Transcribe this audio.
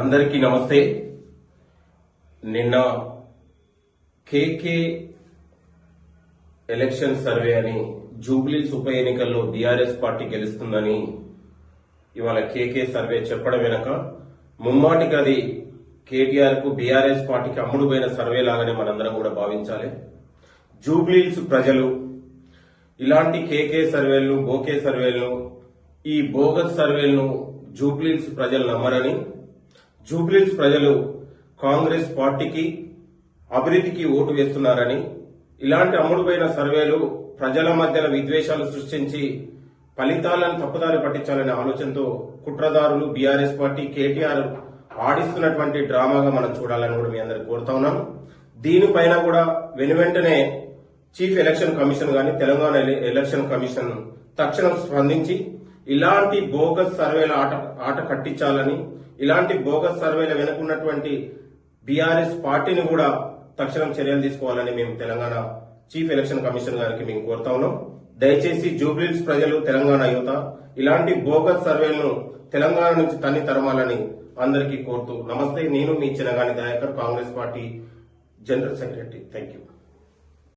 అందరికీ నమస్తే. నిన్న కేకే ఎలక్షన్ సర్వే అని జూబ్లీస్ ఉప ఎన్నికల్లో బీఆర్ఎస్ పార్టీ గెలుస్తుందని ఇవాళ కేకే సర్వే చెప్పడం వెనక ముమ్మాటికి అది కేటీఆర్కు బీఆర్ఎస్ పార్టీకి అమ్ముడుపోయిన సర్వే లాగానే మనందరం కూడా భావించాలి. జూబ్లీస్ ప్రజలు ఇలాంటి కేకే సర్వేలను బోకే సర్వేలను ఈ బోగస్ సర్వేలను జూబ్లీస్ ప్రజలు నమ్మరని జూబ్లీస్ ప్రజలు కాంగ్రెస్ పార్టీకి అభివృద్ధికి ఓటు వేస్తున్నారని ఇలాంటి అమ్ముడుపోయిన సర్వేలు ప్రజల మధ్యన విద్వేషాలు సృష్టించి ఫలితాలను తప్పుదారి పట్టించాలనే ఆలోచనతో కుట్రదారులు బీఆర్ఎస్ పార్టీ కేటీఆర్ ఆడిస్తున్నటువంటి డ్రామాగా మనం చూడాలని కూడా మీ అందరికి కోరుతా ఉన్నాం. దీనిపైన కూడా వెనువెంటనే చీఫ్ ఎలక్షన్ కమిషన్ గాని తెలంగాణ ఎలక్షన్ కమిషన్ తక్షణం స్పందించి ఇలాంటి బోగస్ సర్వేల ఆట ఆట కట్టించాలని ఇలాంటి బోగస్ సర్వేల వెనుకున్నటువంటి బీఆర్ఎస్ పార్టీని కూడా తక్షణం చర్యలు తీసుకోవాలని మేము తెలంగాణ చీఫ్ ఎలక్షన్ కమిషన్ గారికి మేము కోరుతా ఉన్నాం. దయచేసి జూబ్లీస్ ప్రజలు తెలంగాణ యువత ఇలాంటి బోగస్ సర్వేలను తెలంగాణ నుంచి తన్ని తరమాలని అందరికీ కోరుతూ నమస్తే. నేను మీ Chinnagani Dayakar Congress party general secretary. Thank you